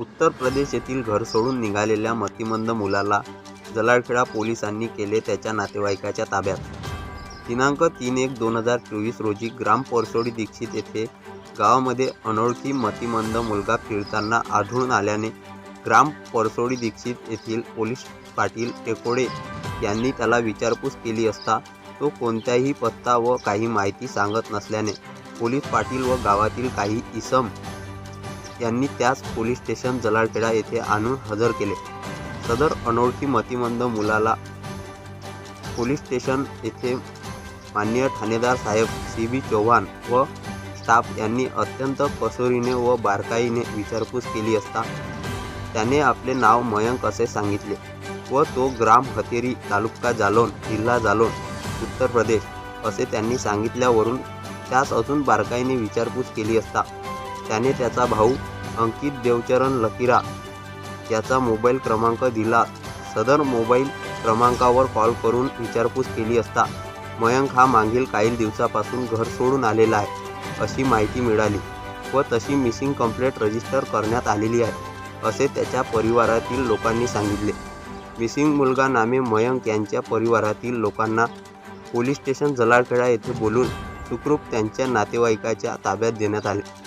उत्तर प्रदेश येथील घर सोडून निघालेल्या मतिमंद मुलाला जलाळखेडा पोलिसांनी केले त्याच्या नातेवाईकाच्या ताब्यात. दिनांक तीन एक दोन हजार चोवीस रोजी ग्राम परसोडी दीक्षित येथे गावामध्ये अनोळखी मतिमंद मुलगा फिरताना आढळून आल्याने ग्राम परसोडी दीक्षित येथील पोलीस पाटील टेकोडे यांनी त्याला विचारपूस केली असता तो कोणत्याही पत्ता व काही माहिती सांगत नसल्याने पोलीस पाटील व गावातील काही इसम यांनी त्यास पोलीस स्टेशन जलालपेडा येथे आणून हजर केले. सदर अनोळखी मतिमंद मुलाला पोलीस स्टेशन येथे माननीय ठाणेदार साहेब सी बी चौहान व स्टाफ यांनी अत्यंत कसोरीने व बारकाईने विचारपूस केली असता त्याने आपले नाव मयंक असे सांगितले व तो ग्राम हतेरी तालुका जालोन जिल्हा जालोन उत्तर प्रदेश असे त्यांनी सांगितल्यावरून त्यास अजून बारकाईने विचारपूस केली असता त्याने त्याचा भाऊ अंकित देवचरण लकिरा याचा मोबाईल क्रमांक दिला. सदर मोबाईल क्रमांकावर कॉल करून विचारपूस केली असता मयंक हा मागील काही दिवसापासून घर सोडून आलेला आहे अशी माहिती मिळाली व तशी मिसिंग कंप्लेंट रजिस्टर करण्यात आलेली आहे असे त्याच्या परिवारातील लोकांनी सांगितले. मिसिंग मुलगा नामे मयंक यांच्या परिवारातील लोकांना पोलीस स्टेशन जलाळखेडा येथे बोलून सुखरूप त्यांच्या नातेवाईकाच्या ताब्यात देण्यात आले.